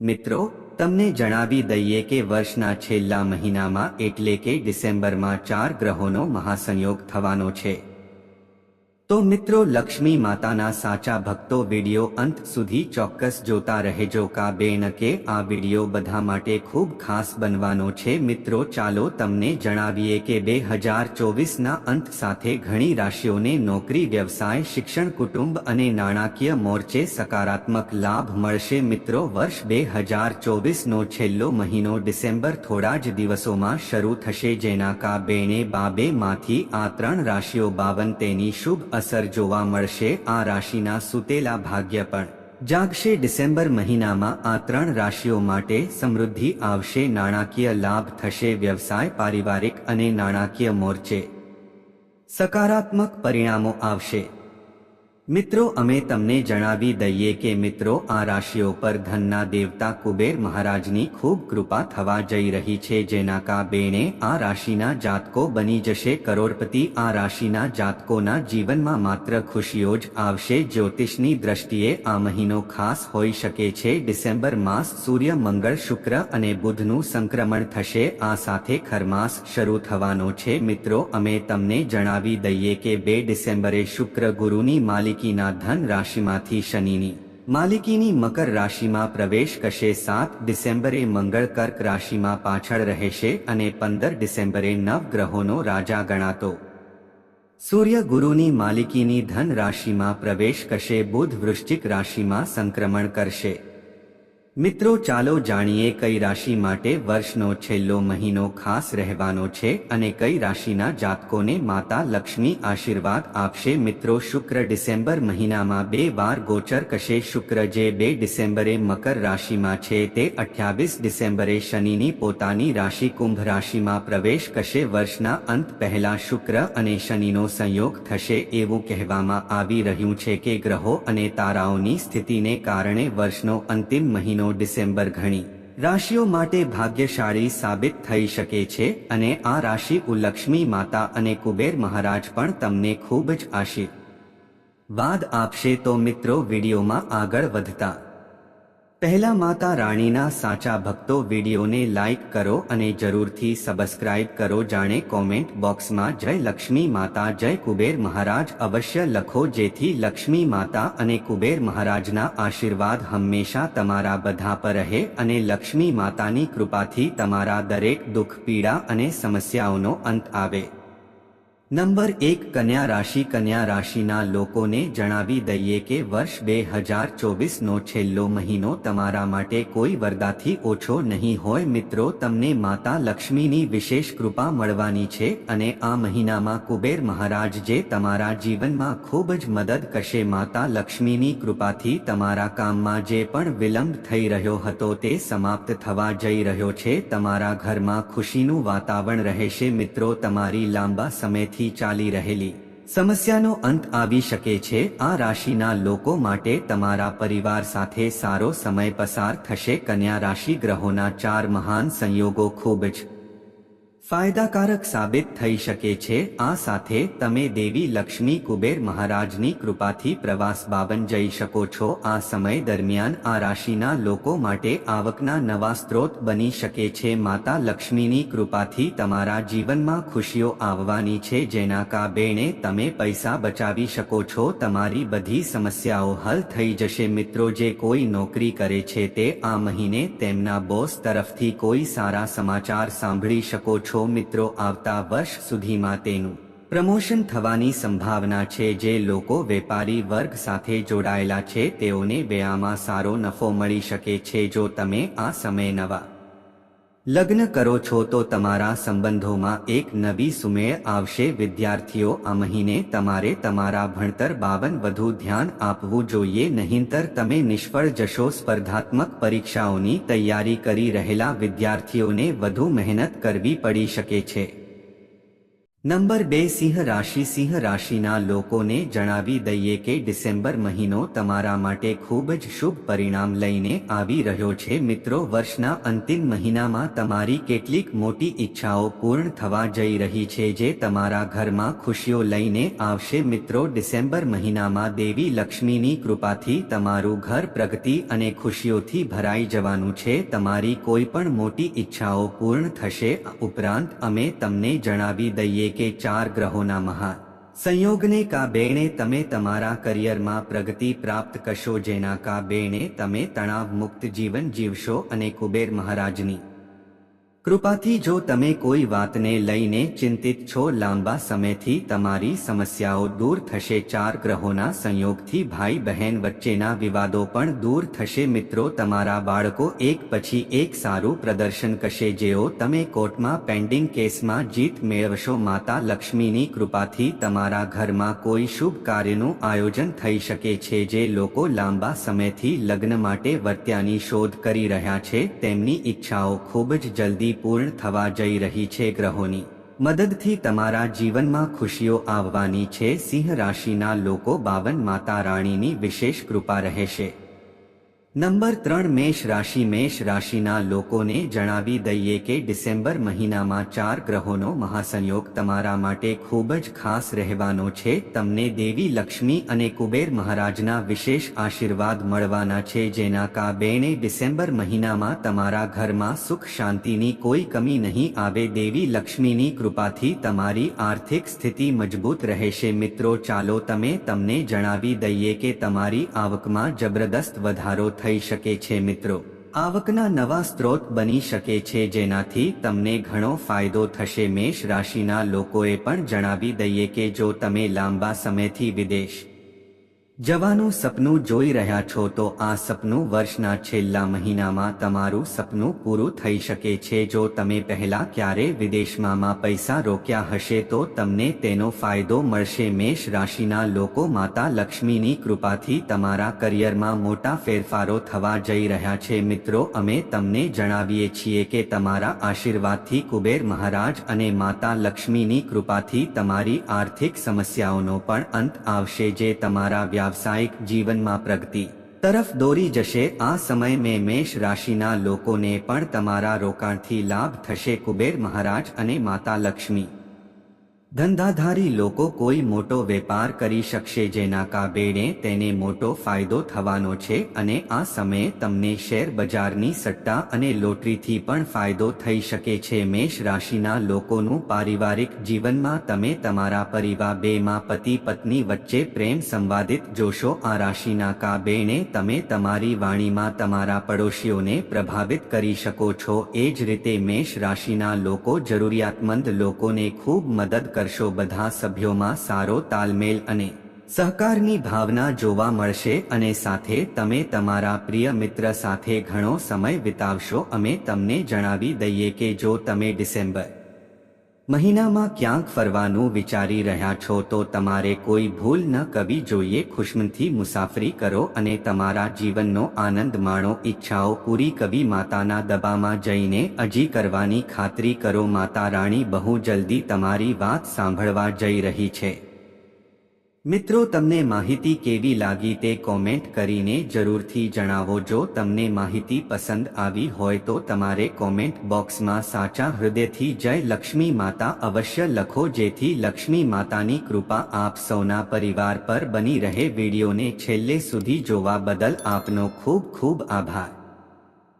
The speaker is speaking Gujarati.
મિત્રો, તમને જણાવી દઈએ કે વર્ષના છેલ્લા મહિનામાં એટલે કે ડિસેમ્બરમાં ચાર ગ્રહોનો મહાસંયોગ થવાનો છે. તો મિત્રો લક્ષ્મી માતાના સાચા ભક્તો વીડિયો અંત સુધી ચોક્કસ જોતા રહેજો કા બેન કે આ વીડિયો બધા માટે ખૂબ ખાસ બનવાનો છે. મિત્રો ચાલો તમને જણાવીએ કે બે હજાર ચોવીસના અંત સાથે ઘણી રાશિઓને નોકરી, વ્યવસાય, શિક્ષણ, કુટુંબ અને નાણાકીય મોરચે સકારાત્મક લાભ મળશે. મિત્રો વર્ષ બે હજાર ચોવીસનો છેલ્લો મહિનો ડિસેમ્બર થોડા જ દિવસોમાં શરૂ થશે. જેના કા બેને બાબે માંથી આ ત્રણ રાશિઓ બાવન તેની શુભ અસર જોવા મળશે. આ રાશિના સુતેલા ભાગ્ય પણ. જાગશે ડિસેમ્બર મહિનામાં આ ત્રણ રાશિઓ માટે સમૃદ્ધિ આવશે. નાણાકીય લાભ થશે, વ્યવસાય, પારિવારિક અને નાણાકીય મોરચે. સકારાત્મક પરિણામો આવશે. મિત્રો, અમે તમને જણાવી દઈએ કે મિત્રો, આ રાશિઓ પર ધનના દેવતા કુબેર મહારાજની ખૂબ કૃપા થવા જઈ રહી છે, જેના કા બેણે આ રાશિના જાતકો બની જશે. કરોડપતિ આ રાશિના જાતકોના જીવનમાં માત્ર ખુશીઓ જ આવશે. જ્યોતિષની દ્રષ્ટિએ આ મહિનો ખાસ હોઈ શકે છે. ડિસેમ્બર માસ સૂર્ય, મંગળ, શુક્ર અને બુધનું સંક્રમણ થશે. આ સાથે ખરમાસ શરૂ થવાનો છે. મિત્રો, અમે તમને જણાવી દઈએ કે બે ડિસેમ્બરે શુક્ર ગુરુની માલિક માલિકીના ધન રાશિમાંથી શનિની. માલિકીની મકર રાશિમાં પ્રવેશ કરશે સાત ડિસેમ્બરે મંગળ કર્ક રાશિમાં પાછળ રહેશે અને પંદર ડિસેમ્બરે નવ ગ્રહોનો રાજા ગણાતો. સૂર્ય ગુરુની માલિકીની ધન રાશિમાં પ્રવેશ કરશે, બુધ વૃશ્ચિક રાશિમાં સંક્રમણ કરશે. મિત્રો, ચાલો જાણીએ કઈ રાશિ માટે વર્ષનો છેલ્લો મહિનો ખાસ રહેવાનો છે અને કઈ રાશિના જાતકોને માતા લક્ષ્મી આશીર્વાદ આપશે. મિત્રો, શુક્ર ડિસેમ્બર મહિનામાં બે વાર ગોચર કશે. શુક્ર જે બે ડિસેમ્બરે મકર રાશિમાં છે તે અઠ્યાવીસ ડિસેમ્બરે શનિની પોતાની રાશિ કુંભ રાશિમાં પ્રવેશ કશે. વર્ષના અંત પહેલા શુક્ર અને શનિનો સંયોગ થશે એવું કહેવામાં આવી રહ્યું છે કે ગ્રહો અને તારાઓની સ્થિતિને કારણે વર્ષનો અંતિમ મહિનો ડિસેમ્બર ઘણી. રાશિઓ માટે ભાગ્યશાળી સાબિત થઈ શકે છે અને આ રાશિ ઉલક્ષ્મી માતા અને કુબેર મહારાજ પણ તમને ખૂબ જ આશીર્વાદ આપશે તો મિત્રો વિડીયોમાં આગળ વધતા. પહેલા માતા રાણીના સાચા ભક્તો વિડીયોને લાઈક કરો અને જરૂરથી સબસ્ક્રાઇબ કરો જાણે કોમેન્ટ બોક્સમાં જય લક્ષ્મી માતા, જય કુબેર મહારાજ અવશ્ય લખો જેથી લક્ષ્મી માતા અને કુબેર મહારાજના આશીર્વાદ હંમેશા તમારા બધા પર રહે અને લક્ષ્મી માતાની કૃપાથી તમારા દરેક દુઃખ, પીડા અને સમસ્યાઓનો અંત આવે. નંબર એક કન્યા રાશિ કન્યા રાશિના લોકોને જણાવી દઈએ કે વર્ષ બે હજાર ચોવીસનો છેલ્લો મહિનો તમારા માટે કોઈ વરદાથી ઓછો નહીં હોય. મિત્રો, તમને માતા લક્ષ્મીની વિશેષ કૃપા મળવાની છે અને આ મહિનામાં કુબેર મહારાજ જે તમારા જીવનમાં ખૂબ જ મદદ કરશે, માતા લક્ષ્મીની કૃપાથી તમારા કામમાં જે પણ વિલંબ થઈ રહ્યો હતો તે સમાપ્ત થવા જઈ રહ્યો છે. તમારા ઘરમાં ખુશીનું વાતાવરણ રહેશે. મિત્રો, તમારી લાંબા સમયથી વર્ષોથી ચાલી રહેલી સમસ્યાનો અંત આવી શકે છે. આ રાશિના લોકો માટે તમારા પરિવાર સાથે સારો સમય પસાર થશે. કન્યા રાશિ ગ્રહોના ચાર મહાન સંયોગો ખૂબ જ ફાયદાકારક સાબિત થઈ શકે છે. આ સાથે તમે દેવી લક્ષ્મી કુબેર મહારાજની કૃપાથી પ્રવાસ બાબન જઈ શકો છો. આ સમય દરમિયાન આ રાશિના લોકો માટે આવકના નવા સ્ત્રોત બની શકે છે. માતા લક્ષ્મીની કૃપાથી તમારા જીવનમાં ખુશીઓ આવવાની છે. જેના કારણે તમે પૈસા બચાવી શકો છો. તમારી બધી સમસ્યાઓ હલ થઈ જશે. મિત્રો, જે કોઈ નોકરી કરે છે તે આ મહિને તેમના બોસ તરફથી કોઈ સારા સમાચાર સાંભળી શકો છો. છો મિત્રો આવતા વર્ષ સુધીમાં તેનું પ્રમોશન થવાની સંભાવના છે. જે લોકો વેપારી વર્ગ સાથે જોડાયેલા છે, તેઓને વ્યામાં સારો નફો મળી શકે છે. જો તમે આ સમય નવા લગ્ન કરો છો તો તમારા સંબંધોમાં એક નવી સુમેળ આવશે. વિદ્યાર્થીઓ, આ મહિને તમારે તમારા ભણતર બાબન વધુ ધ્યાન આપવું જોઈએ. નહીંતર તમે નિષ્ફળ જશો. સ્પર્ધાત્મક પરીક્ષાઓની તૈયારી કરી રહેલા વિદ્યાર્થીઓને વધુ મહેનત કરવી પડી શકે છે. નંબર બે સિંહ રાશિ સિંહ રાશિના લોકોને જણાવી દઈએ કે ડિસેમ્બર મહિનો તમારા માટે ખૂબ જ શુભ પરિણામ લઈને આવી રહ્યો છે. મિત્રો, વર્ષના અંતિમ મહિનામાં તમારી કેટલીક મોટી ઈચ્છાઓ પૂર્ણ થવા જઈ રહી છે જે તમારા ઘરમાં ખુશીઓ લઈને આવશે. મિત્રો, ડિસેમ્બર મહિનામાં દેવી લક્ષ્મીની કૃપાથી તમારું ઘર પ્રગતિ અને ખુશીઓથી ભરાઈ જવાનું છે. તમારી કોઈ પણ મોટી ઈચ્છાઓ પૂર્ણ થશે. ઉપરાંત અમે તમને જણાવી દઈએ કે ચાર ગ્રહોના મહા સંયોગને કાબેણે તમે તમારા કરિયરમાં પ્રગતિ પ્રાપ્ત કરશો, જેના કાબેણે તમે તણાવ મુક્ત જીવન જીવશો અને કુબેર મહારાજની કૃપાથી જો તમે કોઈ વાતને લઈને ચિંતિત છો, લાંબા સમયથી તમારી સમસ્યાઓ દૂર થશે. ચાર ગ્રહોના સંયોગથી ભાઈ બહેન વચ્ચેના વિવાદો પણ દૂર થશે. મિત્રો, તમારા બાળકો એક પછી એક સારું પ્રદર્શન કરશે. જેઓ તમે કોર્ટમાં પેન્ડિંગ કેસમાં જીત મેળવશો, માતા લક્ષ્મીની કૃપાથી તમારા ઘરમાં કોઈ શુભ કાર્યનું આયોજન થઈ શકે છે. જે લોકો લાંબા સમયથી લગ્ન માટે વર્ત્યાની શોધ કરી રહ્યા છે, તેમની ઈચ્છાઓ ખૂબ જ જલ્દી પૂર્ણ થવા જઈ રહી છે ગ્રહોની. મદદથી તમારા જીવનમાં ખુશીઓ આવવાની છે. સિંહ રાશિના લોકો બાવન માતા રાણીની વિશેષ કૃપા રહેશે. નંબર ત્રણ મેષ રાશિ, મેષ રાશિના લોકોને જણાવી દઈએ કે ડિસેમ્બર મહિનામાં ચાર ગ્રહોનો મહાસંયોગ તમારા માટે ખૂબ જ ખાસ રહેવાનો છે. તમને દેવી લક્ષ્મી અને કુબેર મહારાજના વિશેષ આશીર્વાદ મળવાના છે. જેના કારણે ડિસેમ્બર મહિનામાં તમારા ઘરમાં સુખ શાંતિની કોઈ કમી નહીં આવે. દેવી લક્ષ્મીની કૃપાથી તમારી આર્થિક સ્થિતિ મજબૂત રહેશે. મિત્રો, ચાલો તમે તમને જણાવી દઈએ કે તમારી આવકમાં જબરદસ્ત વધારો થઈ થઈ શકે છે, મિત્રો. આવકના નવા સ્ત્રોત બની શકે છે, જેનાથી તમને ઘણો ફાયદો થશે. મેષ રાશિના લોકોએ પણ જણાવી દઈએ કે જો તમે લાંબા સમયથી વિદેશ જવાનું સપનું જોઈ રહ્યા છો તો આ સપનું વર્ષના છેલ્લા મહિનામાં તમારું સપનું પૂરું થઈ શકે છે. જો તમે પહેલા ક્યારે વિદેશમાં પૈસા રોક્યા હશે તો તમને તેનો ફાયદો મળશે. મેષ રાશિના લોકો માતા લક્ષ્મીની કૃપાથી તમારા કરિયરમાં મોટા ફેરફારો થવા જઈ રહ્યા છે. મિત્રો, અમે તમને જણાવીએ છીએ કે તમારા આશીર્વાદથી કુબેર મહારાજ અને માતા લક્ષ્મીની કૃપાથી તમારી આર્થિક સમસ્યાઓનો પણ અંત આવશે. જે તમારા વ્યાવસાયિક જીવનમાં પ્રગતિ. તરફ દોરી જશે આ સમય મેં મેષ રાશિના લોકોને પણ તમારા રોકાણથી લાભ થશે. કુબેર મહારાજ અને માતા લક્ષ્મી. ધંધાધારી લોકો કોઈ મોટો વેપાર કરી શકશે જેના કાબેણે તેને મોટો ફાયદો થવાનો છે અને આ સમયે તમને શેર બજારની સટ્ટા અને લોટરીથી પણ ફાયદો થઈ શકે છે. મેષ રાશિના લોકોનું પારિવારિક જીવનમાં તમે તમારા પરિવાર બેમાં પતિ પત્ની વચ્ચે પ્રેમ સંવાદિત જોશો. આ રાશિના કાબેણે તમે તમારી વાણીમાં તમારા પડોશીઓને પ્રભાવિત કરી શકો છો. એ જ રીતે મેષ રાશિના લોકો જરૂરિયાતમંદ લોકોને ખૂબ મદદ કરશે. કરશો બધા સભ્યોમાં સારો તાલમેલ અને સહકારની ભાવના જોવા મળશે અને સાથે તમે તમારા પ્રિય મિત્ર સાથે ઘણો સમય વિતાવશો. અમે તમને જણાવી દઈએ કે જો તમે ડિસેમ્બર મહિનામાં ક્યાંક ફરવાનું વિચારી રહ્યા છો તો તમારે કોઈ ભૂલ ન કરવી જોઈએ. ખુશમનથી મુસાફરી કરો અને તમારા જીવનનો આનંદ માણો. ઈચ્છાઓ પૂરી કવિ માતાના દબામાં જઈને અજી કરવાની ખાતરી કરો. માતા રાણી બહુ જલ્દી તમારી વાત સાંભળવા જઈ રહી છે. મિત્રો, તમને માહિતી કેવી લાગી તે કોમેન્ટ કરીને જરૂરથી જણાવો. જો તમને માહિતી પસંદ આવી હોય તો તમારે કોમેન્ટ બોક્સમાં સાચા હૃદયથી જય લક્ષ્મી માતા અવશ્ય લખો, જેથી લક્ષ્મી માતાની કૃપા આપ સૌના પરિવાર પર બની રહે. વિડીયોને છેલ્લે સુધી જોવા બદલ આપનો ખૂબ ખૂબ આભાર.